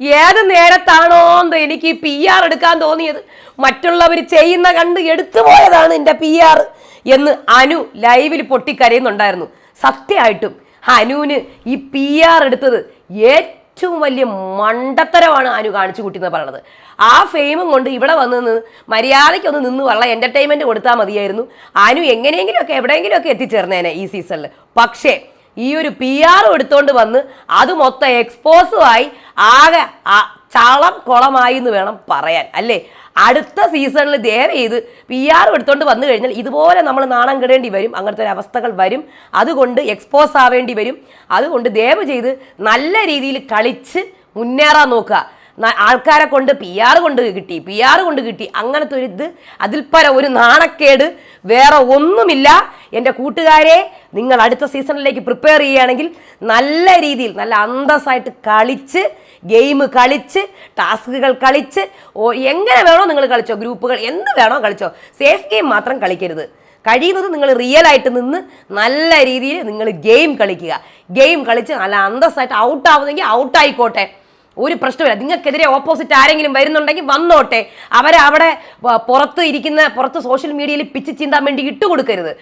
ഏത് നേരത്താണോ എനിക്ക് P R എടുക്കാൻ തോന്നിയത്? മറ്റുള്ളവർ ചെയ്യുന്ന കണ്ട് എടുത്തു പോയതാണ് എന്റെ പി ആർ എന്ന് അനു ലൈവിൽ പൊട്ടിക്കരയുന്നുണ്ടായിരുന്നു. സത്യമായിട്ടും അനുവിന് ഈ പി ആർ എടുത്തത് ഏറ്റവും വലിയ മണ്ടത്തരമാണ് അനു കാണിച്ചു കൂട്ടിയെന്ന് പറയണത്. ആ ഫെയിമും കൊണ്ട് ഇവിടെ വന്ന് നിന്ന് മര്യാദയ്ക്ക് ഒന്ന് നിന്ന് വള്ള എന്റർടൈൻമെന്റ് കൊടുത്താൽ മതിയായിരുന്നു. അനു എങ്ങനെയെങ്കിലുമൊക്കെ എവിടെയെങ്കിലുമൊക്കെ എത്തിച്ചേർന്നേനെ ഈ സീസണിൽ പക്ഷേ ഈ ഒരു പി ആർ എടുത്തോണ്ട് വന്ന് അത് മൊത്തം എക്സ്പോസുമായി ആകെ ചളം കുളമായി എന്ന് വേണം പറയാൻ അല്ലേ? അടുത്ത സീസണിൽ ദയവ് ചെയ്ത് പി ആർ എടുത്തോണ്ട് വന്നു കഴിഞ്ഞാൽ ഇതുപോലെ നമ്മൾ നാണം കെടേണ്ടി വരും അങ്ങനത്തെ ഒരു അവസ്ഥകൾ വരും. അതുകൊണ്ട് എക്സ്പോസ് ആവേണ്ടി വരും. അതുകൊണ്ട് ദയവ് ചെയ്ത് നല്ല രീതിയിൽ കളിച്ച് മുന്നേറാൻ നോക്കുക. ആൾക്കാരെ കൊണ്ട് പി ആർ കൊണ്ട് കിട്ടി പി ആർ കൊണ്ട് കിട്ടി. അങ്ങനത്തെ ഒരു ഇത് അതിൽ പര ഒരു നാണക്കേട് വേറെ ഒന്നുമില്ല. എന്റെ കൂട്ടുകാരെ നിങ്ങൾ അടുത്ത സീസണിലേക്ക് പ്രിപ്പയർ ചെയ്യുകയാണെങ്കിൽ നല്ല രീതിയിൽ നല്ല അന്തസ്സായിട്ട് കളിച്ച് ഗെയിം കളിച്ച് ടാസ്കുകൾ കളിച്ച് ഓ എങ്ങനെ വേണോ നിങ്ങൾ കളിച്ചോ ഗ്രൂപ്പുകൾ എന്ത് വേണോ കളിച്ചോ സേഫ് ഗെയിം മാത്രം കളിക്കരുത്. കഴിയുന്നത് നിങ്ങൾ റിയൽ ആയിട്ട് നിന്ന് നല്ല രീതിയിൽ നിങ്ങൾ ഗെയിം കളിക്കുക. ഗെയിം കളിച്ച് നല്ല അന്തസ്സായിട്ട് ഔട്ട് ആവുന്നെങ്കിൽ ഔട്ട് ആയിക്കോട്ടെ. ഒരു പ്രശ്നമില്ല. നിങ്ങൾക്കെതിരെ ഓപ്പോസിറ്റ് ആരെങ്കിലും വരുന്നുണ്ടെങ്കിൽ വന്നോട്ടെ. അവരവിടെ പുറത്ത് ഇരിക്കുന്ന പുറത്ത് സോഷ്യൽ മീഡിയയിൽ പിച്ച് ചീന്താൻ വേണ്ടി ഇട്ടുകൊടുക്കരുത്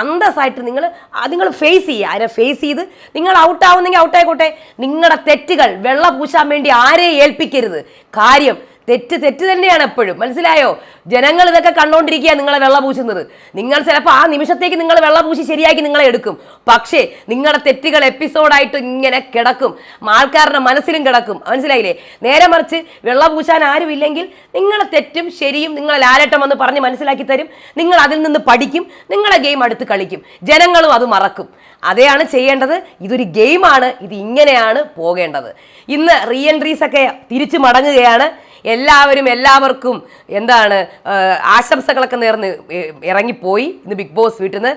അന്തസ്സായിട്ട് നിങ്ങൾ നിങ്ങൾ ഫേസ് ചെയ്യുക. അതിനെ ഫേസ് ചെയ്ത് നിങ്ങൾ ഔട്ടാവുന്നെങ്കിൽ ഔട്ടായിക്കോട്ടെ നിങ്ങളുടെ തെറ്റുകൾ വെള്ള പൂശാൻ വേണ്ടി ആരെയും ഏൽപ്പിക്കരുത്. കാര്യം തെറ്റ് തെറ്റ് തന്നെയാണ് എപ്പോഴും. മനസ്സിലായോ? ജനങ്ങൾ ഇതൊക്കെ കണ്ടോണ്ടിരിക്കുക നിങ്ങളെ വെള്ള പൂശുന്നത്. നിങ്ങൾ ചിലപ്പോൾ ആ നിമിഷത്തേക്ക് നിങ്ങൾ വെള്ള പൂശി ശരിയാക്കി നിങ്ങളെ എടുക്കും. പക്ഷേ നിങ്ങളുടെ തെറ്റുകൾ എപ്പിസോഡായിട്ട് ഇങ്ങനെ കിടക്കും. ആൾക്കാരുടെ മനസ്സിലും കിടക്കും. മനസ്സിലായില്ലേ? നേരെ മറിച്ച് വെള്ള പൂശാൻ ആരുമില്ലെങ്കിൽ നിങ്ങളെ തെറ്റും ശരിയും നിങ്ങളെ ലാലട്ടം വന്ന് പറഞ്ഞ് മനസ്സിലാക്കി തരും. നിങ്ങൾ അതിൽ നിന്ന് പഠിക്കും. നിങ്ങളെ ഗെയിം അടുത്ത് കളിക്കും. ജനങ്ങളും അത് മറക്കും. അതെയാണ് ചെയ്യേണ്ടത്. ഇതൊരു ഗെയിമാണ് ഇത് ഇങ്ങനെയാണ് പോകേണ്ടത്. ഇന്ന് റീ എൻട്രീസ് ഒക്കെ തിരിച്ചു മടങ്ങുകയാണ്. എല്ലാവരും എല്ലാവർക്കും എന്താണ് ആശംസകളൊക്കെ നേർന്ന് ഇറങ്ങിപ്പോയി ഇന്ന് ബിഗ് ബോസ് വീട്ടിൽ നിന്ന്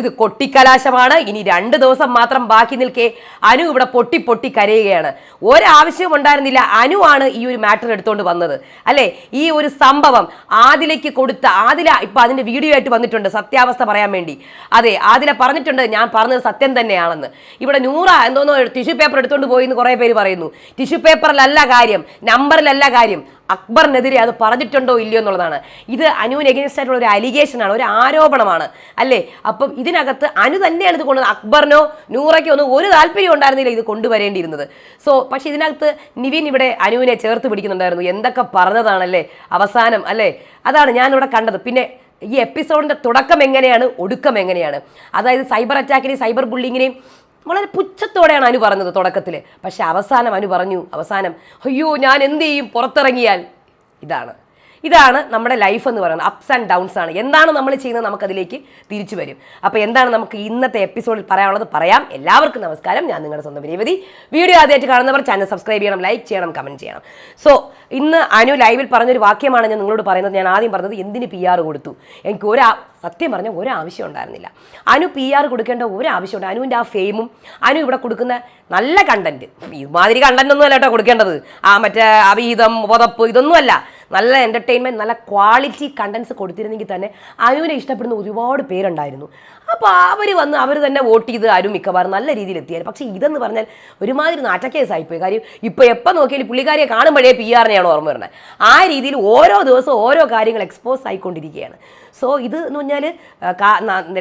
ഇത് കൊട്ടിക്കലാശമാണ്. ഇനി രണ്ട് ദിവസം മാത്രം ബാക്കി നിൽക്കെ അനു ഇവിടെ പൊട്ടി പൊട്ടി കരയുകയാണ്. ഒരാവശ്യവും ഉണ്ടായിരുന്നില്ല. അനു ആണ് ഈ ഒരു മാറ്റർ എടുത്തുകൊണ്ട് വന്നത്. അല്ലേ? ഈ ഒരു സംഭവം ആദിലയ്ക്ക് കൊടുത്ത ആദില ഇപ്പൊ അതിന്റെ വീഡിയോ ആയിട്ട് വന്നിട്ടുണ്ട്. സത്യാവസ്ഥ പറയാൻ വേണ്ടി. അതെ ആദില പറഞ്ഞിട്ടുണ്ട്. ഞാൻ പറഞ്ഞത് സത്യം തന്നെയാണെന്ന്. ഇവിടെ നൂറ എന്തോന്നോ ടിഷ്യൂ പേപ്പർ എടുത്തുകൊണ്ട് പോയി എന്ന് കുറേ പേര് പറയുന്നു. ടിഷ്യൂ പേപ്പറിലല്ല കാര്യം നമ്പറിലല്ല കാര്യം. അക്ബറിനെതിരെ അത് പറഞ്ഞിട്ടുണ്ടോ ഇല്ലയോ എന്നുള്ളതാണ്. ഇത് അനുവിന് എഗൈൻസ്റ്റ് ആയിട്ടുള്ള ഒരു അലിഗേഷനാണ് ഒരു ആരോപണമാണ്. അല്ലേ? അപ്പം ഇതിനകത്ത് അനു തന്നെയാണ് ഇത് കൊണ്ടുവന്നത്. അക്ബറിനോ നൂറയ്ക്കോ ഒന്നും ഒരു താല്പര്യം ഉണ്ടായിരുന്നില്ല ഇത് കൊണ്ടുവരേണ്ടിയിരുന്നത്. സോ പക്ഷേ ഇതിനകത്ത് നിവിൻ ഇവിടെ അനുവിനെ ചേർത്ത് പിടിക്കുന്നുണ്ടായിരുന്നു. എന്തൊക്കെ പറഞ്ഞതാണല്ലേ? അവസാനം അല്ലേ? അതാണ് ഞാനിവിടെ കണ്ടത്. പിന്നെ ഈ എപ്പിസോഡിന്റെ തുടക്കം എങ്ങനെയാണ്? ഒടുക്കം എങ്ങനെയാണ്? അതായത് സൈബർ അറ്റാക്കിനെയും സൈബർ ബുള്ളിങ്ങിനെയും വളരെ പുച്ഛത്തോടെയാണ് അനു പറഞ്ഞത് തുടക്കത്തിൽ പക്ഷെ അവസാനം അനു പറഞ്ഞു അവസാനം അയ്യോ ഞാൻ എന്ത് ചെയ്യും? പുറത്തിറങ്ങിയാൽ. ഇതാണ്. ഇതാണ് നമ്മുടെ ലൈഫ് എന്ന് പറയുന്നത്. അപ്സ് ആൻഡ് ഡൗൺസ് ആണ്. എന്താണ് നമ്മൾ ചെയ്യുന്നത് നമുക്കതിലേക്ക് തിരിച്ചു വരും. അപ്പോൾ എന്താണ് നമുക്ക് ഇന്നത്തെ എപ്പിസോഡിൽ പറയാനുള്ളത് പറയാം. എല്ലാവർക്കും നമസ്കാരം. ഞാൻ നിങ്ങളുടെ സ്വന്തം രേവതി വീഡിയോ ആദ്യമായിട്ട് കാണുന്നവർ ചാനൽ സബ്സ്ക്രൈബ് ചെയ്യണം ലൈക്ക് ചെയ്യണം കമന്റ് ചെയ്യണം. സോ ഇന്ന് അനു ലൈവിൽ പറഞ്ഞൊരു വാക്യമാണ് ഞാൻ നിങ്ങളോട് പറയുന്നത്. ഞാൻ ആദ്യം പറഞ്ഞത് എന്തിന് പി ആർ കൊടുത്തു? എനിക്ക് ഒരു സത്യം പറഞ്ഞ ഒരു ആവശ്യം ഉണ്ടായിരുന്നില്ല. അനു പി ആർ കൊടുക്കേണ്ട ഒരു ആവശ്യമുണ്ട് അനുവിന്റെ ആ ഫെയിമും അനു ഇവിടെ കൊടുക്കുന്ന നല്ല കണ്ടന്റ് ഇമാതിരി കണ്ടന്റ് ഒന്നും അല്ല കേട്ടോ കൊടുക്കേണ്ടത്. ആ മറ്റേ അവീതം പുതപ്പ് ഇതൊന്നുമല്ല. നല്ല എന്റർടൈൻമെന്റ് നല്ല ക്വാളിറ്റി കണ്ടൻസ് കൊടുത്തിരുന്നെങ്കിൽ തന്നെ അനുവിനെ ഇഷ്ടപ്പെടുന്ന ഒരുപാട് പേരുണ്ടായിരുന്നു. അപ്പോൾ അവർ വന്ന് അവർ തന്നെ വോട്ട് ചെയ്ത് ആരും മിക്കവാറും നല്ല രീതിയിൽ എത്തിയായിരുന്നു. പക്ഷേ ഇതെന്ന് പറഞ്ഞാൽ ഒരുമാതിരി നാറ്റക്കേസായിപ്പോയി. കാര്യം ഇപ്പോൾ എപ്പോൾ നോക്കിയാലും പുള്ളിക്കാരിയെ കാണുമ്പോഴേ പി ആറിനെയാണ് ഓർമ്മ വരുന്നത്. ആ രീതിയിൽ ഓരോ ദിവസവും ഓരോ കാര്യങ്ങൾ എക്സ്പോസ് ആയിക്കൊണ്ടിരിക്കുകയാണ്. സോ ഇത് എന്ന് പറഞ്ഞാൽ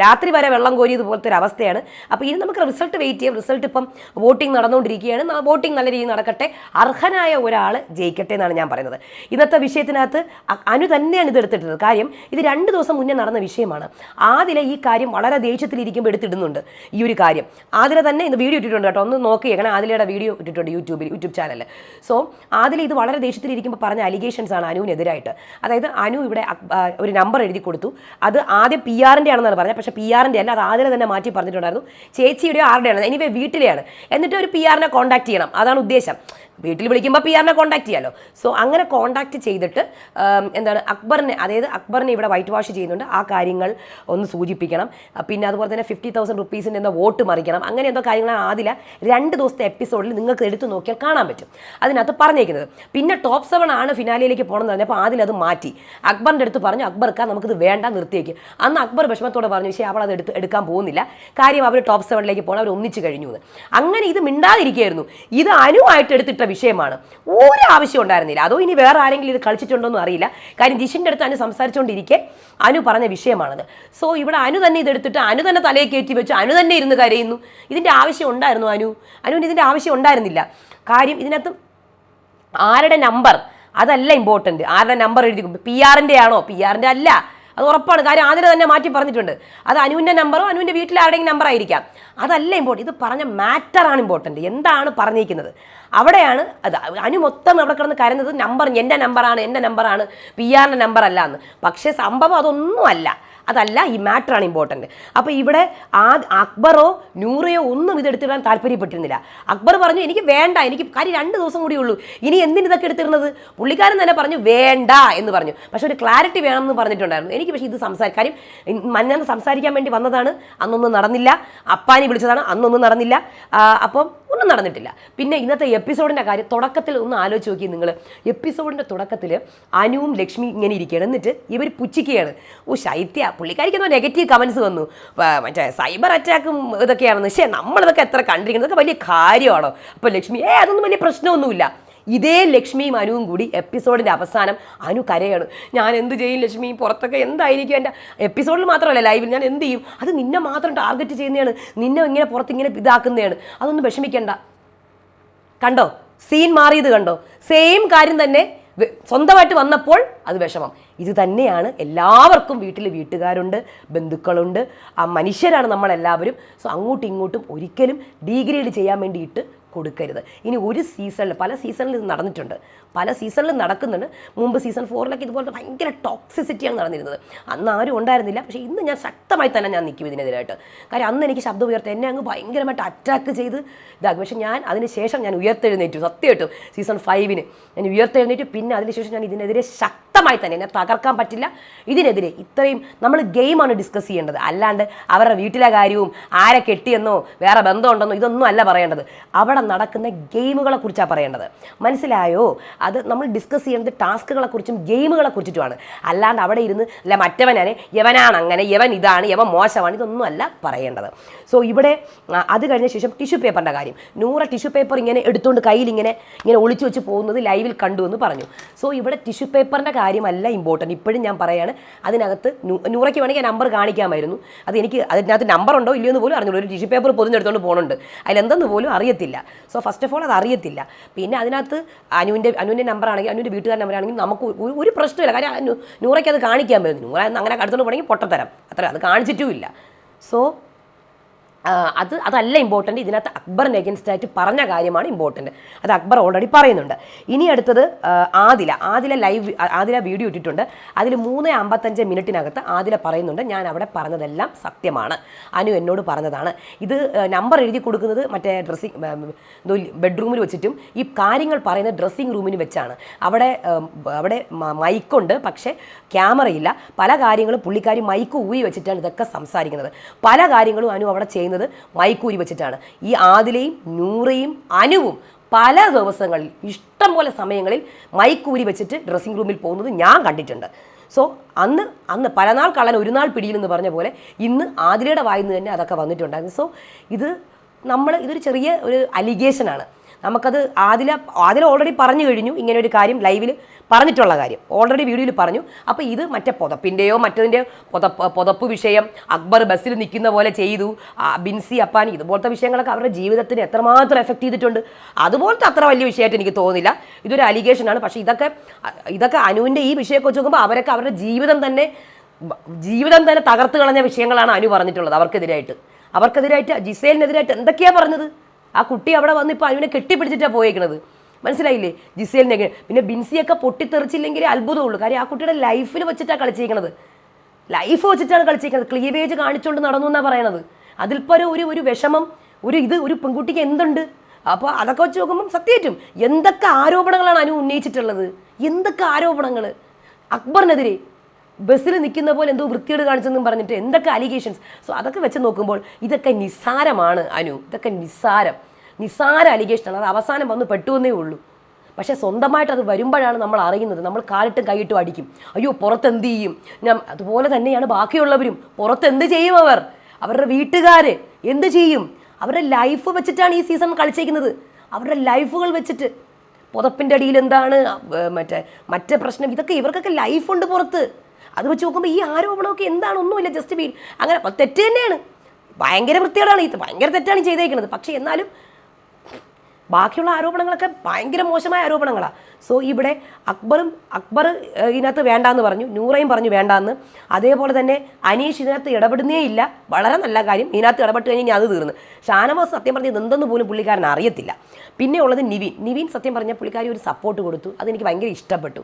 രാത്രി വരെ വെള്ളം കോരിയത് പോലത്തെ ഒരു അവസ്ഥയാണ്. അപ്പോൾ ഇത് നമുക്ക് റിസൾട്ട് വെയിറ്റ് ചെയ്യാം. റിസൾട്ട് ഇപ്പം വോട്ടിംഗ് നടന്നുകൊണ്ടിരിക്കുകയാണ്. വോട്ടിംഗ് നല്ല രീതിയിൽ നടക്കട്ടെ. അർഹനായ ഒരാൾ ജയിക്കട്ടെ എന്നാണ് ഞാൻ പറയുന്നത്. ഇന്നത്തെ വിഷയത്തിനകത്ത് അനു തന്നെയാണ് ഇത് എടുത്തിട്ടത്. കാര്യം ഇത് രണ്ട് ദിവസം മുന്നേ നടന്ന വിഷയമാണ്. ആദില ഈ കാര്യം വളരെ ദേഷ്യത്തിലിരിക്കുമ്പോൾ എടുത്തിടുന്നുണ്ട് ഈ ഒരു കാര്യം. ആദില തന്നെ ഇന്ന് വീഡിയോ ഇട്ടിട്ടുണ്ട് കേട്ടോ. ഒന്ന് നോക്കിയേക്കണം ആദിലയുടെ വീഡിയോ ഇട്ടിട്ടുണ്ട് യൂട്യൂബിൽ യൂട്യൂബ് ചാനലിൽ സോ ആദില ഇത് വളരെ ദേഷ്യത്തിലിരിക്കുമ്പോൾ പറഞ്ഞ അലിഗേഷൻസ് ആണ് അനുവിനെതിരായിട്ട്. അതായത് അനു ഇവിടെ ഒരു നമ്പർ എഴുതി കൊടുത്തു. അത് ആദ്യം പി ആറിന്റെ ആണെന്നാണ് പറഞ്ഞത്. പക്ഷേ പി ആറിന്റെ അല്ല അത് ആദ്യം തന്നെ മാറ്റി പറഞ്ഞിട്ടുണ്ടായിരുന്നു. ചേച്ചിയുടെയോ ആരുടെയാണ് എനിവേ വീട്ടിലെയാണ്. എന്നിട്ട് ഒരു പി ആറിനെ കോൺടാക്ട് ചെയ്യണം. അതാണ് ഉദ്ദേശം. വീട്ടിൽ വിളിക്കുമ്പോൾ പി ആറിനെ കോൺടാക്ട് ചെയ്യാലോ. സോ അങ്ങനെ കോൺടാക്ട് ചെയ്തിട്ട് എന്താണ് അക്ബറിനെ അതായത് അക്ബറിനെ ഇവിടെ വൈറ്റ് വാഷ് ചെയ്യുന്നുണ്ട്. ആ കാര്യങ്ങൾ ഒന്ന് സൂചിപ്പിക്കണം. പിന്നെ അതുപോലെ തന്നെ ഫിഫ്റ്റി തൗസൻഡ് റുപ്പീസിന്റെ എന്താ വോട്ട് മറിക്കണം. അങ്ങനെ എന്തോ കാര്യങ്ങൾ ആദില രണ്ട് ദിവസത്തെ എപ്പിസോഡിൽ നിങ്ങൾക്ക് എടുത്തു നോക്കിയാൽ കാണാൻ പറ്റും. അതിനകത്ത് പറഞ്ഞേക്കുന്നത്. പിന്നെ ടോപ്പ് സെവൻ ആണ് ഫിനാലിയിലേക്ക് പോകണമെന്ന് പറഞ്ഞപ്പോൾ ആദിൽ അത് മാറ്റി. അക്ബറിന്റെ അടുത്ത് പറഞ്ഞു അക്ബർക്ക നമുക്കിത് വേണ്ട നിർത്തിയേക്ക്. അന്ന് അക്ബർ വിഷമത്തോടെ പറഞ്ഞു പക്ഷേ അവൾ അത് എടുത്ത് എടുക്കാൻ പോകുന്നില്ല. കാര്യം അവർ ടോപ്പ് സെവനിലേക്ക് പോകണം അവർ ഒന്നിച്ച് കഴിഞ്ഞു എന്ന്. അങ്ങനെ ഇത് മിണ്ടാതിരിക്കുകയായിരുന്നു. ഇത് അനുവായിട്ട് എടുത്തിട്ട വിഷയമാണ്. ഒരു ആവശ്യം ഉണ്ടായിരുന്നില്ല. അതോ ഇനി വേറെ ആരെങ്കിലും ഇത് കളിച്ചിട്ടുണ്ടോ എന്ന് അറിയില്ല. കാര്യം ജിഷിന്റെ അടുത്ത് അനു സംസാരിച്ചുകൊണ്ടിരിക്കെ അനു പറഞ്ഞ വിഷയമാണത്. സോ ഇവിടെ അനു തന്നെ ഇതെടുത്തിട്ട് അനു തന്നെ തലയെ കയറ്റി വെച്ച് അനു തന്നെ ഇരുന്ന് കരയുന്നു. ഇതിന്റെ ആവശ്യം ഉണ്ടായിരുന്നു അനു? അനുവിന് ഇതിന്റെ ആവശ്യം ഉണ്ടായിരുന്നില്ല. കാര്യം ഇതിനകത്ത് ആരുടെ നമ്പർ അതല്ല ഇമ്പോർട്ടന്റ് ആരുടെ നമ്പർ എഴുതി പി ആറിന്റെ ആണോ? പി ആറിന്റെ അല്ല. അത് ഉറപ്പാണ്. കാര്യം ആദ്യം തന്നെ മാറ്റി പറഞ്ഞിട്ടുണ്ട്. അത് അനുവിന്റെ നമ്പറോ അനുവിന്റെ വീട്ടിലെ ആരുടെയും നമ്പർ ആയിരിക്കാം. അതല്ല ഇമ്പോർട്ടന്റ് ഇത് പറഞ്ഞ മാറ്ററാണ് ഇമ്പോർട്ടന്റ് എന്താണ് പറഞ്ഞിരിക്കുന്നത്? അവിടെയാണ് അത് അനു മൊത്തം അവിടെ കിടന്ന് കരുന്നത് നമ്പർ എന്റെ നമ്പറാണ് എന്റെ നമ്പറാണ് പി ആറിന്റെ നമ്പർ അല്ല എന്ന്. പക്ഷേ സംഭവം അതൊന്നും അല്ല അതല്ല ഈ മാറ്ററാണ് ഇമ്പോർട്ടന്റ് അപ്പോൾ ഇവിടെ ആ അക്ബറോ നൂറയോ ഒന്നും ഇതെടുത്തിടാൻ താല്പര്യപ്പെട്ടിരുന്നില്ല. അക്ബർ പറഞ്ഞു എനിക്ക് വേണ്ട എനിക്ക് കാര്യം രണ്ട് ദിവസം കൂടി ഉള്ളൂ. ഇനി എന്തിന് ഇതൊക്കെ എടുത്തിരുന്നത് പുള്ളിക്കാരൻ തന്നെ പറഞ്ഞു വേണ്ട എന്ന് പറഞ്ഞു. പക്ഷെ ഒരു ക്ലാരിറ്റി വേണം എന്ന് പറഞ്ഞിട്ടുണ്ടായിരുന്നു. എനിക്ക് പക്ഷേ ഇത് സംസാരിക്കാനും മഞ്ഞാന്ന് സംസാരിക്കാൻ വേണ്ടി വന്നതാണ്. അന്നൊന്നും നടന്നില്ല. അപ്പാനി വിളിച്ചതാണ് അന്നൊന്നും നടന്നില്ല. അപ്പം ഒന്നും നടന്നിട്ടില്ല. പിന്നെ ഇന്നത്തെ എപ്പിസോഡിന്റെ കാര്യം തുടക്കത്തിൽ ഒന്ന് ആലോചിച്ച് നോക്കി നിങ്ങൾ എപ്പിസോഡിന്റെ തുടക്കത്തിൽ അനുവും ലക്ഷ്മി ഇങ്ങനെ ഇരിക്കുകയാണ്. എന്നിട്ട് ഇവർ പുച്ഛിക്കുകയാണ്. ഓ ശൈത്യ പുള്ളിക്കാരിക്ക് എന്തോ നെഗറ്റീവ് കമൻസ് വന്നു. മറ്റേ സൈബർ അറ്റാക്കും ഇതൊക്കെയാണെന്ന്. പക്ഷേ നമ്മളിതൊക്കെ എത്ര കണ്ടിരിക്കുന്നത് ഇതൊക്കെ വലിയ കാര്യമാണോ? അപ്പോൾ ലക്ഷ്മി ഏ അതൊന്നും വലിയ പ്രശ്നമൊന്നുമില്ല. ഇതേ ലക്ഷ്മിയും അനുവും കൂടി എപ്പിസോഡിന്റെ അവസാനം അനു കരയാണ്. ഞാൻ എന്ത് ചെയ്യും ലക്ഷ്മി? പുറത്തൊക്കെ എന്തായിരിക്കും എന്റെ? എപ്പിസോഡിൽ മാത്രമല്ല ലൈവിൽ ഞാൻ എന്ത് ചെയ്യും? അത് നിന്നെ മാത്രം ടാർഗറ്റ് ചെയ്യുന്നതാണ്. നിന്നെ ഇങ്ങനെ പുറത്ത് ഇങ്ങനെ ഇതാക്കുന്നതാണ്. അതൊന്നും വിഷമിക്കണ്ട. കണ്ടോ? സീൻ മാറിയത് കണ്ടോ? സെയിം കാര്യം തന്നെ സ്വന്തമായിട്ട് വന്നപ്പോൾ അത് വിഷമം. ഇത് തന്നെയാണ് എല്ലാവർക്കും വീട്ടിൽ വീട്ടുകാരുണ്ട് ബന്ധുക്കളുണ്ട്. ആ മനുഷ്യരാണ് നമ്മളെല്ലാവരും. സോ അങ്ങോട്ടും ഇങ്ങോട്ടും ഒരിക്കലും ഡീഗ്രേഡ് ചെയ്യാൻ വേണ്ടിയിട്ട് കൊടുക്കരുത്. ഇനി ഒരു സീസണിൽ പല സീസണിൽ ഇത് നടന്നിട്ടുണ്ട്. പല സീസണിൽ നടക്കുന്നുണ്ട്. മുമ്പ് സീസൺ ഫോറിലൊക്കെ ഇതുപോലത്തെ ഭയങ്കര ടോക്സിസിറ്റിയാണ് നടന്നിരുന്നത്. അന്ന് ആരും ഉണ്ടായിരുന്നില്ല. പക്ഷേ ഇന്ന് ഞാൻ ശക്തമായി തന്നെ ഞാൻ നിൽക്കും ഇതിനെതിരായിട്ട്. കാര്യം അന്ന് എനിക്ക് ശബ്ദം ഉയർത്തി എന്നെ അങ്ങ് ഭയങ്കരമായിട്ട് അറ്റാക്ക് ചെയ്ത് ഇതാക്കും. പക്ഷേ ഞാൻ അതിന് ശേഷം ഞാൻ ഉയർത്തെഴുന്നേറ്റു സത്യമായിട്ടും. സീസൺ ഫൈവിന് ഞാൻ ഉയർത്തെഴുന്നേറ്റു. പിന്നെ അതിനുശേഷം ഞാൻ ഇതിനെതിരെ ശക്തമായി തന്നെ എന്നെ തകർക്കാൻ പറ്റില്ല. ഇതിനെതിരെ ഇത്രയും നമ്മൾ ഗെയിമാണ് ഡിസ്കസ് ചെയ്യേണ്ടത്. അല്ലാണ്ട് അവരുടെ വീട്ടിലെ കാര്യവും ആരെ കെട്ടിയെന്നോ വേറെ ബന്ധമുണ്ടെന്നോ ഇതൊന്നും അല്ല പറയേണ്ടത്. അവിടെ നടക്കുന്ന ഗെയിമുകളെ കുറിച്ചാണ് പറയേണ്ടത്. മനസ്സിലായോ? അത് നമ്മൾ ഡിസ്കസ് ചെയ്യേണ്ടത് ടാസ്കുകളെ കുറിച്ചും ഗെയിമുകളെ കുറിച്ചിട്ടുമാണ്. അല്ലാണ്ട് അവിടെ ഇരുന്ന് അല്ല മറ്റവനാണ് യവനാണ് അങ്ങനെ യവൻ ഇതാണ് യവൻ മോശമാണ് ഇതൊന്നും അല്ല പറയേണ്ടത്. സോ ഇവിടെ അത് കഴിഞ്ഞ ശേഷം ടിഷ്യൂ പേപ്പറിന്റെ കാര്യം. നൂറ് ടിഷ്യൂ പേപ്പർ ഇങ്ങനെ എടുത്തുകൊണ്ട് കയ്യിൽ ഇങ്ങനെ ഇങ്ങനെ ഒളിച്ചു വെച്ച് പോകുന്നത് ലൈവിൽ കണ്ടു എന്ന് പറഞ്ഞു. സോ ഇവിടെ ടിഷ്യൂ പേപ്പറിന്റെ കാര്യമല്ല ഇമ്പോർട്ടന്റ് ഇപ്പോഴും ഞാൻ പറയാണ് അതിനകത്ത് നൂറയ്ക്ക് വേണമെങ്കിൽ നമ്പർ കാണിക്കാമായിരുന്നു. അത് എനിക്ക് അതിനകത്ത് നമ്പർ ഉണ്ടോ ഇല്ലയോ എന്ന് പോലും അറിഞ്ഞുള്ളൂ ഒരു ടിഷ്യൂ പേപ്പർ പൊതിഞ്ഞെടുത്തുകൊണ്ട് പോകുന്നുണ്ട് അതിലെന്തെന്ന് പോലും അറിയത്തില്ല. സോ ഫസ്റ്റ് ഓഫ് ഓൾ അത് അറിയത്തില്ല പിന്നെ അതിനകത്ത് അനുവിന്റെ അനുവിന്റെ നമ്പർ ആണെങ്കിൽ അനുവിന്റെ വീട്ടുകാരുടെ നമ്പർ ആണെങ്കിൽ നമുക്ക് ഒരു- പ്രശ്നമില്ല കാര്യം നൂറയ്ക്ക് അത് കാണിക്കാൻ പറ്റും നൂറ അങ്ങനെ അടുത്തോണ്ട് പോകണമെങ്കിൽ പൊട്ടത്തരം. അത്ര അത് കാണിച്ചിട്ടുമില്ല. സോ അത് അതല്ല ഇമ്പോർട്ടന്റ് ഇതിനകത്ത് അക്ബറിന് എഗൻസ്റ്റ് ആയിട്ട് പറഞ്ഞ കാര്യമാണ് ഇമ്പോർട്ടന്റ് അത് അക്ബർ ഓൾറെഡി പറയുന്നുണ്ട്. ഇനി അടുത്തത് ആദില. ആദില ലൈവ് ആദില വീഡിയോ ഇട്ടിട്ടുണ്ട്. അതിൽ മൂന്ന് അമ്പത്തഞ്ച് മിനിറ്റിനകത്ത് ആദില പറയുന്നുണ്ട് ഞാൻ അവിടെ പറഞ്ഞതെല്ലാം സത്യമാണ്. അനു എന്നോട് പറഞ്ഞതാണ്. ഇത് നമ്പർ എഴുതി കൊടുക്കുന്നത് മറ്റേ ഡ്രസ്സിങ് ബെഡ്റൂമിൽ വെച്ചിട്ടും ഈ കാര്യങ്ങൾ പറയുന്ന ഡ്രസ്സിങ് റൂമിന് വെച്ചാണ്. അവിടെ അവിടെ മൈക്കുണ്ട് പക്ഷേ ക്യാമറയില്ല പല കാര്യങ്ങളും പുള്ളിക്കാരി മൈക്ക് ഊയി വെച്ചിട്ടാണ് ഇതൊക്കെ സംസാരിക്കുന്നത്. പല കാര്യങ്ങളും അനു അവിടെ ചെയ്യുന്നത് മൈക്കൂരി വെച്ചിട്ടാണ്. ഈ ആദിലയും നൂറയും അനുവും പല ദിവസങ്ങളിൽ ഇഷ്ടം പോലെ സമയങ്ങളിൽ മൈക്കൂരി വെച്ചിട്ട് ഡ്രസ്സിംഗ് റൂമിൽ പോകുന്നത് ഞാൻ കണ്ടിട്ടുണ്ട്. സോ അന്ന് അന്ന് പലനാൾ കള്ളൻ ഒരു നാൾ പിടിയിലെന്ന് പറഞ്ഞ പോലെ ഇന്ന് ആതിരയുടെ വായിന്ന് തന്നെ അതൊക്കെ വന്നിട്ടുണ്ടായിരുന്നു. സോ ഇത് നമ്മൾ ഇതൊരു ചെറിയ ഒരു അലിഗേഷനാണ് നമുക്കത് ആദില ആദില ഓൾറെഡി പറഞ്ഞു കഴിഞ്ഞു ഇങ്ങനെ ഒരു കാര്യം ലൈവിൽ പറഞ്ഞിട്ടുള്ള കാര്യം. ഓൾറെഡി വീഡിയോയിൽ പറഞ്ഞു. അപ്പോൾ ഇത് മറ്റേ പുതപ്പിന്റെയോ മറ്റതിന്റെയോ പുതപ്പ് പുതപ്പ് വിഷയം അക്ബർ ബസ്സിൽ നിൽക്കുന്ന പോലെ ചെയ്തു. ബിൻസി അപ്പാനി ഇതുപോലത്തെ വിഷയങ്ങളൊക്കെ അവരുടെ ജീവിതത്തിന് എത്രമാത്രം എഫക്റ്റ് ചെയ്തിട്ടുണ്ട്. അതുപോലത്തെ അത്ര വലിയ വിഷയമായിട്ട് എനിക്ക് തോന്നുന്നില്ല. ഇതൊരു അലിഗേഷനാണ് പക്ഷേ ഇതൊക്കെ ഇതൊക്കെ അനുവിന്റെ ഈ വിഷയമൊക്കെ വെച്ച് നോക്കുമ്പോൾ അവരൊക്കെ അവരുടെ ജീവിതം തന്നെ ജീവിതം തന്നെ തകർത്ത് കളഞ്ഞ വിഷയങ്ങളാണ് അനു പറഞ്ഞിട്ടുള്ളത് അവർക്കെതിരായിട്ട്. അവർക്കെതിരായിട്ട് ജിസേലിനെതിരായിട്ട് എന്തൊക്കെയാണ് പറഞ്ഞത്? ആ കുട്ടി അവിടെ വന്ന് ഇപ്പോൾ അനുവിനെ കെട്ടിപ്പിടിച്ചിട്ടാണ് പോയേക്കണത്. മനസ്സിലായില്ലേ? ജിസേലിനെ പിന്നെ ബിൻസിയൊക്കെ പൊട്ടിത്തെറിച്ചില്ലെങ്കിൽ അത്ഭുതമുള്ളൂ. കാര്യം ആ കുട്ടിയുടെ ലൈഫിൽ വെച്ചിട്ടാണ് കളിച്ചിരിക്കണത്. ലൈഫ് വെച്ചിട്ടാണ് കളിച്ചിരിക്കുന്നത് ക്ലീവേജ് കാണിച്ചുകൊണ്ട് നടന്നു എന്നാണ് പറയണത്. അതിൽ ഒരു ഒരു ഒരു വിഷമം ഒരു ഇത് ഒരു പെൺകുട്ടിക്ക് എന്തുണ്ട്? അപ്പോൾ അതൊക്കെ വെച്ച് നോക്കുമ്പം സത്യമായിട്ടും എന്തൊക്കെ ആരോപണങ്ങളാണ് അനു ഉന്നയിച്ചിട്ടുള്ളത്? എന്തൊക്കെ ആരോപണങ്ങൾ അക്ബറിനെതിരെ ബസ്സിൽ നിൽക്കുന്ന പോലെ എന്തോ വൃത്തിയോട് കാണിച്ചെന്നും പറഞ്ഞിട്ട് എന്തൊക്കെ അലിഗേഷൻസ് സോ അതൊക്കെ വെച്ച് നോക്കുമ്പോൾ ഇതൊക്കെ നിസ്സാരമാണ് അനു. ഇതൊക്കെ നിസ്സാരം. നിസ്സാര അലിഗേഷനാണ് അത് അവസാനം വന്ന് പെട്ടുവെന്നേ ഉള്ളൂ. പക്ഷേ സ്വന്തമായിട്ട് അത് വരുമ്പോഴാണ് നമ്മൾ അറിയുന്നത്. നമ്മൾ കാലിട്ടും കൈയിട്ടും അടിക്കും. അയ്യോ പുറത്ത് എന്ത് ചെയ്യും? ഞാൻ അതുപോലെ തന്നെയാണ് ബാക്കിയുള്ളവരും. പുറത്ത് എന്ത് ചെയ്യും അവർ? അവരുടെ വീട്ടുകാർ എന്ത് ചെയ്യും? അവരുടെ ലൈഫ് വെച്ചിട്ടാണ് ഈ സീസൺ കളിച്ചേക്കുന്നത്. അവരുടെ ലൈഫുകൾ വെച്ചിട്ട്. പുതപ്പിന്റെ അടിയിൽ എന്താണ് മറ്റേ മറ്റേ പ്രശ്നം? ഇതൊക്കെ ഇവർക്കൊക്കെ ലൈഫുണ്ട് പുറത്ത്. അത് വെച്ച് നോക്കുമ്പോൾ ഈ ആരോപണമൊക്കെ എന്താണ്? ഒന്നുമില്ല ജസ്റ്റ് ബീൻ അങ്ങനെ തെറ്റ് തന്നെയാണ്. ഭയങ്കര വൃത്തികേടാണ്. ഇത് ഭയങ്കര തെറ്റാണ് ചെയ്തേക്കുന്നത്. പക്ഷേ എന്നാലും ബാക്കിയുള്ള ആരോപണങ്ങളൊക്കെ ഭയങ്കര മോശമായ ആരോപണങ്ങളാണ് സോ ഇവിടെ അക്ബറും അക്ബർ ഇതിനകത്ത് വേണ്ടാന്ന് പറഞ്ഞു നൂറയും പറഞ്ഞു വേണ്ടാന്ന്. അതേപോലെ തന്നെ അനീഷ് ഇതിനകത്ത് ഇടപെടുന്നേ ഇല്ല. വളരെ നല്ല കാര്യം ഇതിനകത്ത് ഇടപെട്ട് കഴിഞ്ഞാൽ അത് തീർന്നു. ഷാനവാസ് സത്യം പറഞ്ഞത് എന്തെന്ന് പോലും പുള്ളിക്കാരൻ അറിയത്തില്ല. പിന്നെ ഉള്ളത് നിവിൻ. നിവിൻ സത്യം പറഞ്ഞാൽ പുള്ളിക്കാരി ഒരു സപ്പോർട്ട് കൊടുത്തു. അതെനിക്ക് ഭയങ്കര ഇഷ്ടപ്പെട്ടു.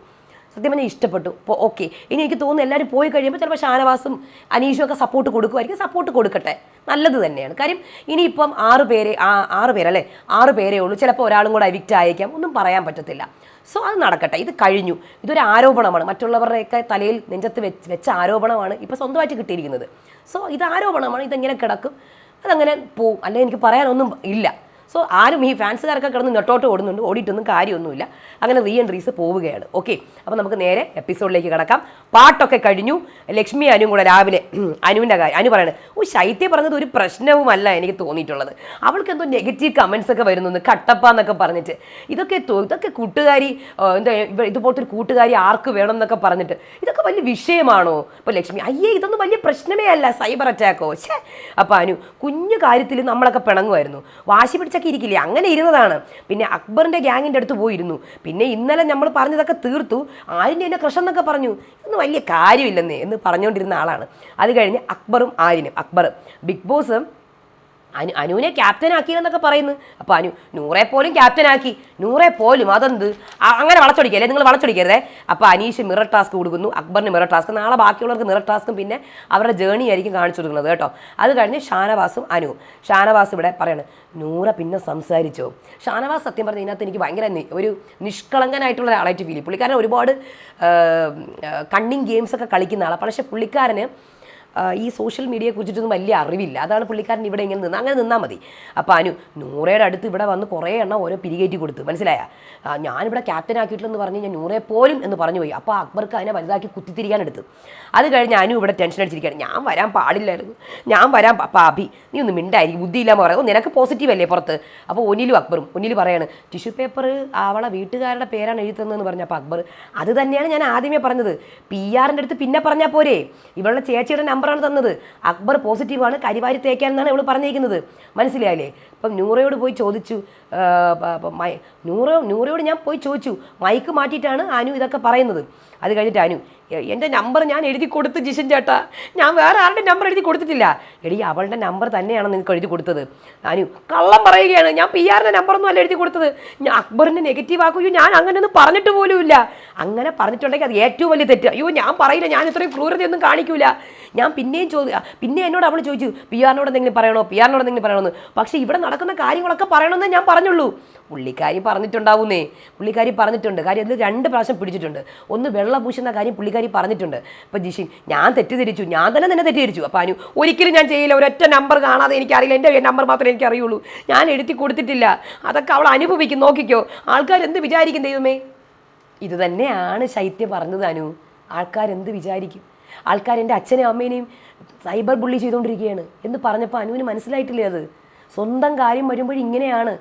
സത്യം പറഞ്ഞാൽ ഇഷ്ടപ്പെട്ടു. അപ്പോൾ ഓക്കെ ഇനി എനിക്ക് തോന്നുന്നു എല്ലാവരും പോയി കഴിയുമ്പോൾ ചിലപ്പോൾ ഷാനവാസും അനീഷും ഒക്കെ സപ്പോർട്ട് കൊടുക്കുമായിരിക്കും സപ്പോർട്ട് കൊടുക്കട്ടെ. നല്ലത് തന്നെയാണ്. കാര്യം ഇനിയിപ്പം ആറ് പേരെ ആ ആറ് പേരല്ലേ ആറ് പേരേ ഉള്ളൂ. ചിലപ്പോൾ ഒരാളും കൂടെ അവിക്റ്റ് ആയേക്കാം. ഒന്നും പറയാൻ പറ്റത്തില്ല. സോ അത് നടക്കട്ടെ. ഇത് കഴിഞ്ഞു. ഇതൊരു ആരോപണമാണ്. മറ്റുള്ളവരുടെയൊക്കെ തലയിൽ നെഞ്ചത്ത് വെച്ച് വെച്ച ആരോപണമാണ് ഇപ്പോൾ സ്വന്തമായിട്ട് കിട്ടിയിരിക്കുന്നത്. സോ ഇത് ആരോപണമാണ്. ഇതെങ്ങനെ കിടക്കും? അതങ്ങനെ പോവും. അല്ലെങ്കിൽ എനിക്ക് പറയാനൊന്നും ഇല്ല. സോ ആരും ഈ ഫാൻസുകാരൊക്കെ കിടന്ന് നെട്ടോട്ട് ഓടുന്നുണ്ട് ഓടിയിട്ടൊന്നും കാര്യമൊന്നുമില്ല. അങ്ങനെ റീ എൻട്രീസ് പോവുകയാണ്. ഓക്കെ അപ്പോൾ നമുക്ക് നേരെ എപ്പിസോഡിലേക്ക് കിടക്കാം. പാട്ടൊക്കെ കഴിഞ്ഞു. ലക്ഷ്മി അനുവും കൂടെ രാവിലെ അനുവിന്റെ കാര്യം അനു പറയണത് ഓ ശൈത്യ പറഞ്ഞത് ഒരു പ്രശ്നവുമല്ല എനിക്ക് തോന്നിയിട്ടുള്ളത്. അവൾക്ക് എന്തോ നെഗറ്റീവ് കമൻസ് ഒക്കെ വരുന്നു കട്ടപ്പ എന്നൊക്കെ പറഞ്ഞിട്ട്. ഇതൊക്കെ ഇതൊക്കെ കൂട്ടുകാരി എന്താ ഇതുപോലത്തെ ഒരു കൂട്ടുകാരി ആർക്ക് വേണം എന്നൊക്കെ പറഞ്ഞിട്ട്. ഇതൊക്കെ വലിയ വിഷയമാണോ? ഇപ്പോൾ ലക്ഷ്മി അയ്യേ ഇതൊന്നും വലിയ പ്രശ്നമേ അല്ല സൈബർ അറ്റാക്കോ ഛേ. അപ്പോൾ അനു കുഞ്ഞു കാര്യത്തിൽ നമ്മളൊക്കെ പിണങ്ങുമായിരുന്നു. വാശി പിടിച്ചൊക്കെ ഇരിക്കില്ലേ? അങ്ങനെ ഇരുന്നതാണ്. പിന്നെ അക്ബറിന്റെ ഗ്യാങ്ങിന്റെ അടുത്ത് പോയിരുന്നു. പിന്നെ ഇന്നലെ നമ്മൾ പറഞ്ഞതൊക്കെ തീർത്തു. ആര്യന്റെ എന്നെ ക്രഷം എന്നൊക്കെ പറഞ്ഞു. ഇതൊന്നും വലിയ കാര്യമില്ലെന്നേ എന്ന് പറഞ്ഞുകൊണ്ടിരുന്ന ആളാണ്. അത് കഴിഞ്ഞ് അക്ബറും ആര്യനും. അക്ബർ ബിഗ് ബോസ് അനു അനുവിനെ ക്യാപ്റ്റൻ ആക്കിയെന്നൊക്കെ പറയുന്നു. അപ്പൊ അനു നൂറെ പോലും ക്യാപ്റ്റൻ ആക്കി. നൂറെ പോലും അതെന്ത്? അങ്ങനെ വളച്ചൊടിക്കല്ലേ? നിങ്ങൾ വളച്ചൊടിക്കരുതേ. അപ്പൊ അനീഷ് മിറർ ടാസ്ക് കൊടുക്കുന്നു. അക്ബറിന് മിറർ ടാസ്ക് നാളെ ബാക്കിയുള്ളവർക്ക് മിറർ ടാസ്കും പിന്നെ അവരുടെ ജേണി ആയിരിക്കും കാണിച്ചു കൊടുക്കുന്നത് കേട്ടോ. അത് കഴിഞ്ഞ് ഷാനവാസും അനു ഷാനവാസ് ഇവിടെ പറയാണ് നൂറ പിന്നെ സംസാരിച്ചോ? ഷാനവാസ് സത്യം പറഞ്ഞ ഇതിനകത്ത് എനിക്ക് ഭയങ്കര ഒരു നിഷ്കളങ്കനായിട്ടുള്ള ഒരാളായിട്ട് ഫീൽ ചെയ്യും. പുള്ളിക്കാരൻ ഒരുപാട് കണ്ണിങ് ഗെയിംസ് ഒക്കെ കളിക്കുന്ന ആളാണ് പക്ഷേ പുള്ളിക്കാരന് ഈ സോഷ്യൽ മീഡിയയെ കുറിച്ചിട്ടൊന്നും വലിയ അറിവില്ല. അതാണ് പുള്ളിക്കാരൻ ഇവിടെ ഇങ്ങനെ നിന്ന്. അങ്ങനെ നിന്നാൽ മതി. അപ്പോൾ അനു നൂറയുടെ അടുത്ത് ഇവിടെ വന്ന് കുറേ എണ്ണം ഓരോ പിരികേറ്റി കൊടുത്തു. മനസ്സിലായ? ഞാനിവിടെ ക്യാപ്റ്റൻ ആക്കിയിട്ടില്ലെന്ന് പറഞ്ഞ് ഞാൻ നൂറെ പോലും എന്ന് പറഞ്ഞു പോയി. അപ്പോൾ അക്ബർക്ക് അതിനെ വലുതാക്കി കുത്തിത്തിരിക്കാൻ എടുത്തു. അത് കഴിഞ്ഞ് അനു ഇവിടെ ടെൻഷൻ അടിച്ചിരിക്കുകയാണ്. ഞാൻ വരാൻ പാടില്ലായിരുന്നു. ഞാൻ വരാൻ പാപി നീ ഒന്ന് മിണ്ടായിരിക്കും. ബുദ്ധിയില്ലാന്ന് പറയാം നിനക്ക് പോസിറ്റീവ് അല്ലേ പുറത്ത്? അപ്പോൾ ഒന്നിലും അക്ബറും ഒന്നിൽ പറയാണ് ടിഷ്യൂ പേപ്പർ അവളെ വീട്ടുകാരുടെ പേരാണ് എഴുതുന്നതെന്ന് പറഞ്ഞ പറഞ്ഞപ്പോൾ അക്ബർ അത് തന്നെയാണ് ഞാൻ ആദ്യമേ പറഞ്ഞത്. പി ആറിന്റെ അടുത്ത് പിന്നെ പറഞ്ഞാൽ പോരെ. ഇവളുടെ ചേച്ചിയുടെ നമ്പറാണ് തന്നത്. അക്ബർ പോസിറ്റീവാണ് കരിവാരി തേക്കാൻ എന്നാണ് ഇവൾ പറഞ്ഞിരിക്കുന്നത്. മനസ്സിലായില്ലേ? ഇപ്പം നൂറയോട് പോയി ചോദിച്ചു നൂറ നൂറയോട് ഞാൻ പോയി ചോദിച്ചു മൈക്ക് മാറ്റിയിട്ടാണ് അനു ഇതൊക്കെ പറയുന്നത്. അത് കഴിഞ്ഞിട്ട് അനു എന്റെ നമ്പർ ഞാൻ എഴുതി കൊടുത്ത് ജിഷൻ ചേട്ടാ. ഞാൻ വേറെ ആരുടെ നമ്പർ എഴുതി കൊടുത്തിട്ടില്ല? എടി അവളുടെ നമ്പർ തന്നെയാണ് നിങ്ങൾക്ക് എഴുതി കൊടുത്തത്. അനു കള്ളം പറയുകയാണ്. ഞാൻ പി ആറിന്റെ നമ്പറൊന്നും അല്ല എഴുതി കൊടുത്തത്. ഞാൻ അക്ബറിനെ നെഗറ്റീവ് ആക്കുകയോ ഞാൻ അങ്ങനെയൊന്നും പറഞ്ഞിട്ട് പോലുമില്ല. അങ്ങനെ പറഞ്ഞിട്ടുണ്ടെങ്കിൽ അത് ഏറ്റവും വലിയ തെറ്റ്. അയ്യോ ഞാൻ പറയില്ല. ഞാൻ ഇത്രയും ക്രൂരതയൊന്നും കാണിക്കൂല. ഞാൻ പിന്നെയും ചോദി പിന്നെ എന്നോട് അവൾ ചോദിച്ചു പി ആറിനോട് എന്തെങ്കിലും പറയണോ? പി ആറിനോട് എന്തെങ്കിലും പറയണമെന്ന് പക്ഷേ ഇവിടെ നടക്കുന്ന കാര്യങ്ങളൊക്കെ പറയണമെന്ന് ഞാൻ പറഞ്ഞുള്ളൂ. പുള്ളിക്കാരി പറഞ്ഞിട്ടുണ്ടാവുന്നേ. പുള്ളിക്കാരി പറഞ്ഞിട്ടുണ്ട്. കാര്യം അതിൽ രണ്ട് പ്രാവശ്യം പിടിച്ചിട്ടുണ്ട്. ഒന്ന് വെള്ള പൂശുന്ന കാര്യം പുള്ളിക്കാരി പറഞ്ഞിട്ടുണ്ട്. അപ്പോൾ ജിഷിൻ ഞാൻ തെറ്റിദ്ധരിച്ചു. ഞാൻ തന്നെ തന്നെ തെറ്റിദ്ധരിച്ചു. അപ്പോൾ അനു ഒരിക്കലും ഞാൻ ചെയ്യില്ല. ഒരൊറ്റ നമ്പർ കാണാതെ എനിക്കറിയില്ല. എന്റെ നമ്പർ മാത്രമേ എനിക്ക് അറിയുള്ളൂ ഞാൻ എഴുതി കൊടുത്തിട്ടില്ല. അതൊക്കെ അവൾ അനുഭവിക്കും. നോക്കിക്കോ. ആൾക്കാർ എന്ത് വിചാരിക്കും ദൈവമേ? ഇത് തന്നെയാണ് ശൈത്യ പറഞ്ഞത് അനു. ആൾക്കാരെന്ത് വിചാരിക്കും? ആൾക്കാർ എന്റെ അച്ഛനെയും അമ്മേനെയും സൈബർ ബുള്ളി ചെയ്തുകൊണ്ടിരിക്കുകയാണ് എന്ന് പറഞ്ഞപ്പോൾ അനുവിന് മനസ്സിലായിട്ടില്ലേ അത്? സ്വന്തം കാര്യം വരുമ്പോൾ ഇങ്ങനെയാണ്.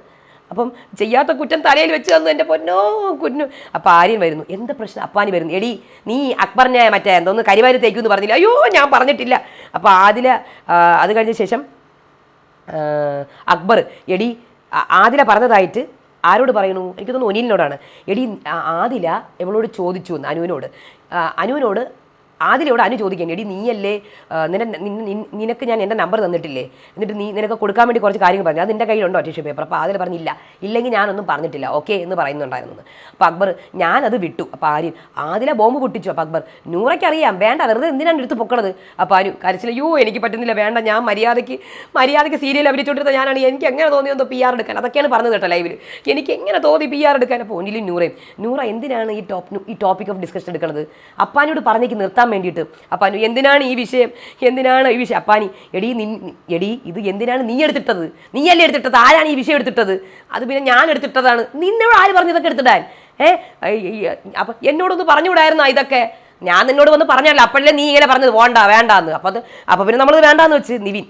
അപ്പം ചെയ്യാത്ത കുറ്റം തലയിൽ വെച്ച് തന്നു എന്റെ പൊന്നോ കുഞ്ഞു. അപ്പം ആര്യൻ വരുന്നു. എന്ത് പ്രശ്നം? അപ്പാനി വരുന്നു. എടി നീ അക്ബറിനെ മറ്റേ എന്തോന്ന് കരിവാരി തേക്കുമെന്ന് പറഞ്ഞില്ല? അയ്യോ ഞാൻ പറഞ്ഞിട്ടില്ല. അപ്പോൾ ആദില അത് കഴിഞ്ഞ ശേഷം അക്ബർ എടി ആദില പറഞ്ഞതായിട്ട് ആരോട് പറയണു? എനിക്ക് തോന്നുന്നു ഒനിലിനോടാണ്. എടി ആദില ഇവളോട് ചോദിച്ചു എന്ന് അനുവിനോട്. അനുവിനോട് ആദിലയോട് അനു ചോദിക്കാൻ എടി നീയല്ലേ നിനക്ക് ഞാൻ എന്റെ നമ്പർ തന്നിട്ടില്ലേ? എന്നിട്ട് നീ നിനക്ക് കൊടുക്കാൻ വേണ്ടി കുറച്ച് കാര്യങ്ങൾ പറഞ്ഞു. അത് നിന്റെ കയ്യിലുണ്ടോ ടിഷ്യൂ പേപ്പർ അപ്പോൾ ആദില പറഞ്ഞില്ല ഇല്ലെങ്കിൽ ഞാനൊന്നും പറഞ്ഞിട്ടില്ല. ഓക്കെ എന്ന് പറയുന്നുണ്ടായിരുന്നു അപ്പോൾ അക്ബർ ഞാനത് വിട്ടു. അപ്പോൾ ആര്യൻ ആദില ബോംബ് പൊട്ടിച്ചു. അപ്പോൾ അക്ബർ നൂറയ്ക്കറിയാം വേണ്ട വെറുതെ എന്തിനാണ് എടുത്ത് പൊക്കണത്? അപ്പോൾ ആരും കരച്ചിൽ യോ എനിക്ക് പറ്റുന്നില്ല വേണ്ട ഞാൻ മര്യാദയ്ക്ക് മര്യാദയ്ക്ക് സീരിയൽ അഭിനയിച്ചുകൊണ്ടിരുന്ന ഞാനാണ്. എനിക്ക് എങ്ങനെ തോന്നിയെന്തോ പി ആർ എടുക്കാൻ? അതൊക്കെയാണ് പറഞ്ഞത് കേട്ടോ ലൈവിൽ എനിക്ക് എങ്ങനെ തോന്നി പി ആർ എടുക്കാൻ? അപ്പോൾ ഒന്നിലും നൂറയും നൂറ എന്തിനാണ് ഈ ടോപ്പ് ഈ ടോപ്പിക് ഓഫ് ഡിസ്കഷൻ എടുക്കുന്നത് അപ്പാനോട് പറഞ്ഞേക്ക് നിർത്താൻ വേണ്ടിയിട്ട്. അപ്പാനു എന്തിനാണ് ഈ വിഷയം? എന്തിനാണ് ഈ വിഷയം? അപ്പാനി എടി നിൻ എടി ഇത് എന്തിനാണ് നീ എടുത്തിട്ടത്? നീയല്ലേ എടുത്തിട്ടത്? ആരാണ് ഈ വിഷയം എടുത്തിട്ടത്? അത് പിന്നെ ഞാൻ എടുത്തിട്ടതാണ്. നിന്നോട് ആര് പറഞ്ഞു ഇതൊക്കെ എടുത്തിടാൻ? ഏ? അപ്പം എന്നോടൊന്ന് പറഞ്ഞുകൂടായിരുന്നോ ഇതൊക്കെ? ഞാൻ നിന്നോട് വന്ന് പറഞ്ഞല്ലോ. അപ്പോഴല്ലേ നീ ഇങ്ങനെ പറഞ്ഞത്? വേണ്ട വേണ്ടാന്ന്. അപ്പം അത് അപ്പം പിന്നെ നമ്മൾ വേണ്ടാന്ന് വെച്ച് നിവിൻ.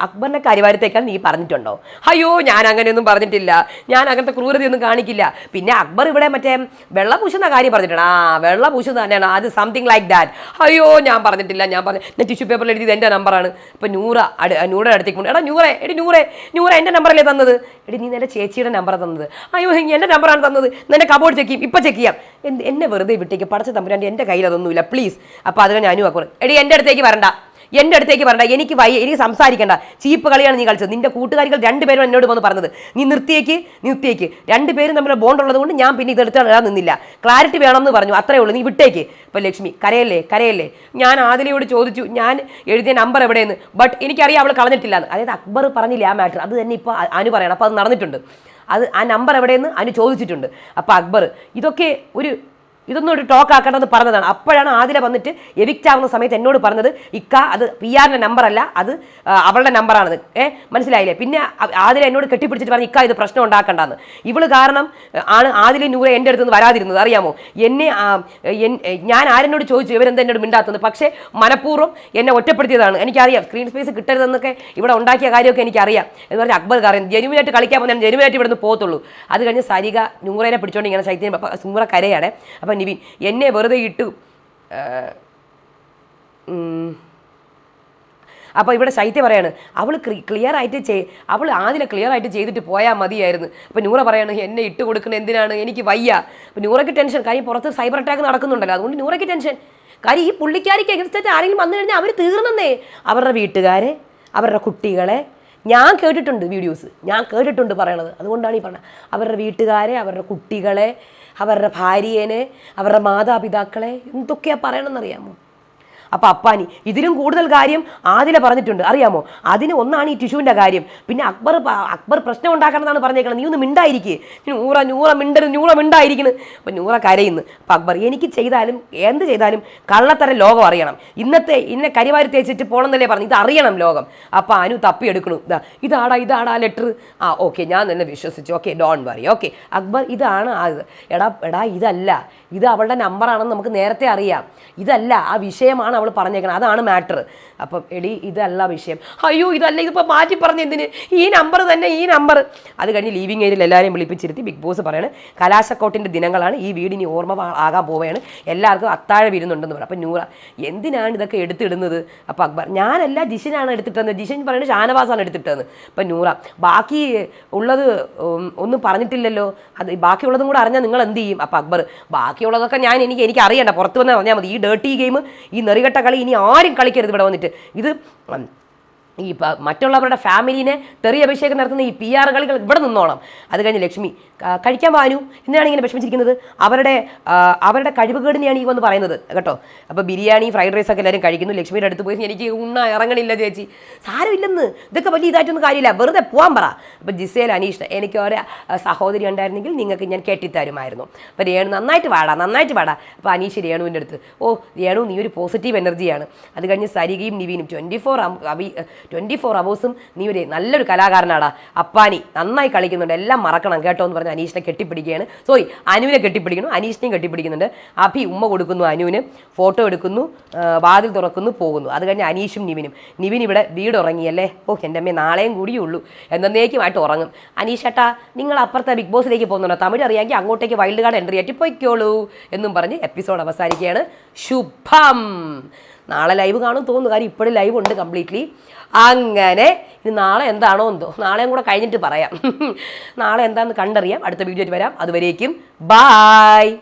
അ- അക്ബറിന്റെ കരിവാരത്തേക്കാൾ നീ പറഞ്ഞിട്ടുണ്ടോ? അയ്യോ ഞാൻ അങ്ങനെയൊന്നും പറഞ്ഞിട്ടില്ല. ഞാൻ അങ്ങനത്തെ ക്രൂരതയൊന്നും കാണിക്കില്ല. പിന്നെ അക്ബർ ഇവിടെ മറ്റേ വെള്ള പൂശുന്ന കാര്യം പറഞ്ഞിട്ടുണ്ട്. ആ വെള്ള തന്നെയാണ്. അത് സംതിങ് ലൈക്ക് ദാറ്റ് അയ്യോ ഞാൻ പറഞ്ഞിട്ടില്ല ഞാൻ പറഞ്ഞു ഞാൻ ടിഷ്യൂ പേപ്പറിൽ എഴുതിയത് എന്റെ നമ്പറാണ് ഇപ്പം നൂറ അടു നൂറെ അടുത്തേക്ക് എടാ നൂറെ എടി നൂറെ നൂറെ എന്റെ നമ്പറല്ലേ തന്നത്? എടി നീ എന്റെ ചേച്ചിയുടെ നമ്പർ തന്നത്. അയ്യോ എന്റെ നമ്പറാണ് തന്നത്. നിന്റെ കബോർഡ് ചെക്ക് ചെയ്യും. ഇപ്പം ചെക്ക് ചെയ്യാം. എന്നെ വെറുതെ വിട്ടേക്ക്. പടച്ച തമ്പുരാന്റെ എന്റെ കയ്യിൽ അതൊന്നുമില്ല. പ്ലീസ് അപ്പോൾ അതിനെ ഞാനും അക്ബർ എടി എന്റെ അടുത്തേക്ക് വരണ്ട. എന്റെ അടുത്തേക്ക് പറഞ്ഞാൽ എനിക്ക് വയ്യ എനിക്ക് സംസാരിക്കേണ്ട. ചീപ്പ് കളിയാണ് നീ കളിച്ചത്. നിന്റെ കൂട്ടുകാരികൾ രണ്ടുപേരും എന്നോട് വന്ന് പറഞ്ഞത്. നീ നിർത്തിയേക്ക് നിർത്തിയേക്ക്. രണ്ടുപേരും തമ്മിൽ ബോണ്ട് ഉള്ളതുകൊണ്ട് ഞാൻ പിന്നെ ഇതെടുത്ത് ഇടാൻ നിന്നില്ല. ക്ലാരിറ്റി വേണമെന്ന് പറഞ്ഞു. അത്രേ ഉള്ളൂ. നീ വിട്ടേക്ക്. ഇപ്പം ലക്ഷ്മി കരയല്ലേ കരയല്ലേ? ഞാൻ ആദിലയോട് ചോദിച്ചു ഞാൻ എഴുതിയ നമ്പർ എവിടെയെന്ന്. ബട്ട് എനിക്കറിയാം അവൾ കളഞ്ഞിട്ടില്ല അതായത് അക്ബർ പറഞ്ഞില്ല ആ മാറ്റർ അത് തന്നെ ഇപ്പോൾ അനു പറയണം. അപ്പോൾ അത് നടന്നിട്ടുണ്ട്. അത് ആ നമ്പർ എവിടെയെന്ന് അനു ചോദിച്ചിട്ടുണ്ട്. അപ്പോൾ അക്ബർ ഇതൊക്കെ ഒരു ഇതൊന്നും ഒരു ടോക്ക് ആക്കണമെന്ന് പറഞ്ഞതാണ്. അപ്പോഴാണ് ആതിര വന്നിട്ട് എവിക്റ്റ് ആവുന്ന സമയത്ത് എന്നോട് പറഞ്ഞത് ഇക്ക അത് പി ആറിന്റെ നമ്പറല്ല അത് അവളുടെ നമ്പറാണെന്ന് ഏ മനസ്സിലായില്ലേ? പിന്നെ ആതിര എന്നോട് കെട്ടിപ്പിടിച്ചിട്ട് പറഞ്ഞു ഇക്ക ഇത് പ്രശ്നം ഉണ്ടാക്കണ്ടെന്ന്. ഇവൾ കാരണം ആണ് ആതിര നൂറെ എന്റെ അടുത്ത് നിന്ന് വരാതിരുന്നത് അറിയാമോ? എന്നെ ഞാൻ ആരെന്നോട് ചോദിച്ചു ഇവരെന്താ എന്നോട് മിണ്ടാത്തത്? പക്ഷേ മനഃപൂർവം എന്നെ ഒറ്റപ്പെടുത്തിയതാണ്. എനിക്കറിയാം സ്ക്രീൻ സ്പേസ് കിട്ടരുതെന്നൊക്കെ ഇവിടെ ഉണ്ടാക്കിയ കാര്യമൊക്കെ എനിക്കറിയാം. എന്ന് പറഞ്ഞാൽ അക്ബർ കാര്യം ജനുവിനായിട്ട് കളിക്കാൻ പോകുന്ന ഞാൻ ജനുവിനായിട്ട് നിന്ന് പോകത്തുള്ളൂ. അത് കഴിഞ്ഞ് സരിക നൂറേനെ പിടിച്ചോണ്ട് ഇങ്ങനെ ശൈത്യം സൂറ കരയാണ്. അപ്പം നിവിൻ എന്നെ വെറുതെ ഇട്ടു. അപ്പോൾ ഇവിടെ ശൈത്യ പറയാണ് അവൾ ക്ലിയർ ആയിട്ട് ചെയ് അവൾ ആദ്യം ക്ലിയർ ആയിട്ട് ചെയ്തിട്ട് പോയാൽ മതിയായിരുന്നു. അപ്പോൾ നൂറ പറയാണ് എന്നെ ഇട്ട് കൊടുക്കുന്നത് എന്തിനാണ്? എനിക്ക് വയ്യ. അപ്പോൾ നൂറയ്ക്ക് ടെൻഷൻ കാര്യം പുറത്ത് സൈബർ അറ്റാക്ക് നടക്കുന്നുണ്ടല്ലോ അതുകൊണ്ട് നൂറയ്ക്ക് ടെൻഷൻ കാര്യം ഈ പുള്ളിക്കാരിക്ക് എഗൻസ്റ്റ് ആരെങ്കിലും വന്നു കഴിഞ്ഞാൽ അവർ തീർന്നെന്നേ. അവരുടെ വീട്ടുകാരെ അവരുടെ കുട്ടികളെ ഞാൻ കേട്ടിട്ടുണ്ട് വീഡിയോസ് ഞാൻ കേട്ടിട്ടുണ്ട് പറയണത്. അതുകൊണ്ടാണ് ഈ പറഞ്ഞത്. അവരുടെ വീട്ടുകാരെ അവരുടെ കുട്ടികളെ അവരുടെ ഭാര്യേനെ അവരുടെ മാതാപിതാക്കളെ എന്തൊക്കെയാണ് പറയണമെന്നറിയാമോ? അപ്പോൾ അപ്പാനി ഇതിലും കൂടുതൽ കാര്യം ആദില പറഞ്ഞിട്ടുണ്ട് അറിയാമോ? അതിന് ഒന്നാണ് ഈ ടിഷുവിന്റെ കാര്യം. പിന്നെ അക്ബർ അക്ബർ പ്രശ്നം ഉണ്ടാക്കണമെന്നാണ് പറഞ്ഞേക്കുന്നത് നീ ഒന്ന് മിണ്ടായിരിക്കേ. നൂറ നൂറ മിണ്ടരുത് നൂറ മിണ്ടായിരിക്കണം. അപ്പം നൂറ കരയുന്നു. അപ്പം അക്ബർ എനിക്ക് ചെയ്താലും എന്ത് ചെയ്താലും കള്ളത്തരം ലോകം അറിയണം. ഇന്നത്തെ ഇന്നെ കരിവാരി തേച്ചിട്ട് പോകണമെന്നല്ലേ പറഞ്ഞു ഇത് അറിയണം ലോകം. അപ്പം അനു തപ്പിയെടുക്കണു. ഇതാ ഇതാടാ ഇതാടാ ലെറ്റർ. ആ ഓക്കെ ഞാൻ തന്നെ വിശ്വസിച്ചു. Okay don't worry okay Akbar ഇതാണ് അത് എടാ എടാ ഇതല്ല. ഇത് അവളുടെ നമ്പറാണെന്ന് നമുക്ക് നേരത്തെ അറിയാം. ഇതല്ല ആ വിഷയമാണ് അവൾ പറഞ്ഞേക്കണം. അതാണ് മാറ്റർ അപ്പം എടി ഇതല്ല വിഷയം. അയ്യോ ഇതല്ല. ഇതിപ്പോൾ മാറ്റി പറഞ്ഞ എന്തിന്? ഈ നമ്പർ തന്നെ ഈ നമ്പർ അത് കഴിഞ്ഞ് ലീവിങ് ഏരിയയിൽ എല്ലാവരെയും വിളിപ്പിച്ചിരുത്തി ബിഗ് ബോസ് പറയാണ് കലാശക്കോട്ടിന്റെ ദിനങ്ങളാണ്. ഈ വീടിനി ഓർമ്മ ആകാൻ പോവുകയാണ്. എല്ലാവർക്കും അത്താഴ വിരുന്നുണ്ടെന്ന് പറയും അപ്പം നൂറ എന്തിനാണ് ഇതൊക്കെ എടുത്തിടുന്നത്? അപ്പം അക്ബർ ഞാനല്ല ജിഷിനാണ് എടുത്തിട്ടത്. ജിഷൻ പറയുന്നത് ഷാനവാസാണ് എടുത്തിട്ടത് അപ്പം നൂറ ബാക്കി ഉള്ളത് ഒന്നും പറഞ്ഞിട്ടില്ലല്ലോ. അത് ബാക്കിയുള്ളതും കൂടെ അറിഞ്ഞാൽ നിങ്ങൾ എന്ത് ചെയ്യും? അപ്പം അക്ബർ ബാക്കിയുള്ളതൊക്കെ ഞാൻ എനിക്ക് എനിക്ക് അറിയണ്ട. പുറത്ത് വന്നാൽ പറഞ്ഞാൽ മതി. ഈ ഡേർട്ടി ഗെയിം ഈ കളി ഇനി ആരും കളിക്കരുത് ഇവിടെ വന്നിട്ട്. ഇത് ഈ മറ്റുള്ളവരുടെ ഫാമിലിനെ തെറി അഭിഷേകം നടത്തുന്ന ഈ പി ആർ കളികൾ ഇവിടെ നിന്നോണം. അത് കഴിഞ്ഞ് ലക്ഷ്മി കഴിക്കാൻ വാനു. എന്നാണ് ഇങ്ങനെ വിഷമിച്ചിരിക്കുന്നത്. അവരുടെ അവരുടെ കഴിവുകേടിനെയാണ് ഈ വന്ന് പറയുന്നത്. കേട്ടോ? അപ്പോൾ ബിരിയാണി ഫ്രൈഡ് റൈസ് ഒക്കെ എല്ലാവരും കഴിക്കുന്നു. ലക്ഷ്മിയുടെ അടുത്ത് പോയി എനിക്ക് ഉണ്ണ ഇറങ്ങണില്ല ചേച്ചി. സാരമില്ലെന്ന്. ഇതൊക്കെ വലിയ ഇതായിട്ടൊന്നും കാര്യമില്ല. വെറുതെ പോകാൻ പറ. അപ്പോൾ ജിസേൽ അനീഷ് എനിക്ക് ഒരു സഹോദരി ഉണ്ടായിരുന്നെങ്കിൽ നിങ്ങൾക്ക് ഞാൻ കെട്ടിത്തരുമായിരുന്നു. അപ്പോൾ രേണു നന്നായിട്ട് വാടാ നന്നായിട്ട് വാടാ. അപ്പോൾ അനീഷ് രേണുവിന്റെ അടുത്ത് ഓ രേണു നീ ഒരു പോസിറ്റീവ് എനർജിയാണ് അത് കഴിഞ്ഞ് സരികയും നിവീനും ട്വന്റി ഫോർ ട്വന്റി ഫോർ അവേഴ്സും നീ ഒരു നല്ലൊരു കലാകാരനാടാ. അപ്പാനി നന്നായി കളിക്കുന്നുണ്ട്. എല്ലാം മറക്കണം കേട്ടോ എന്ന് പറഞ്ഞ് അനീഷിനെ കെട്ടിപ്പിടിക്കുകയാണ്. സോറി അനുവിനെ കെട്ടിപ്പിടിക്കുന്നു. അനീഷിനെയും കെട്ടിപ്പിടിക്കുന്നുണ്ട്. അഭി ഉമ്മ കൊടുക്കുന്നു അനുവിന്. ഫോട്ടോ എടുക്കുന്നു. വാതിൽ തുറക്കുന്നു പോകുന്നു. അത് കഴിഞ്ഞ് അനീഷും നിവിനും. നിവിൻ ഇവിടെ വീട് ഉറങ്ങിയല്ലേ ഓ എന്റെ അമ്മേ നാളെയും കൂടിയേ ഉള്ളൂ എന്നേക്കുമായിട്ട് ഉറങ്ങും. അനീഷേട്ടാ നിങ്ങൾ അപ്പുറത്തെ ബിഗ് ബോസിലേക്ക് പോകുന്നുണ്ടോ? തമിഴ് അറിയാമെങ്കിൽ അങ്ങോട്ടേക്ക് വൈൽഡ് കാർഡ് എൻട്രി ആയിട്ട് പോയിക്കോളൂ എന്നും പറഞ്ഞ് എപ്പിസോഡ് അവസാനിക്കുകയാണ്. ശുഭം! നാളെ ലൈവ് കാണും തോന്നുന്നു. കാര്യം ഇപ്പോഴും ലൈവ് ഉണ്ട് കംപ്ലീറ്റ്ലി അങ്ങനെ ഇനി നാളെ എന്താണോ എന്തോ. നാളെയും കൂടെ കഴിഞ്ഞിട്ട് പറയാം. നാളെ എന്താണെന്ന് കണ്ടറിയാം. അടുത്ത വീഡിയോ വരാം. അതുവരേക്കും ബായ്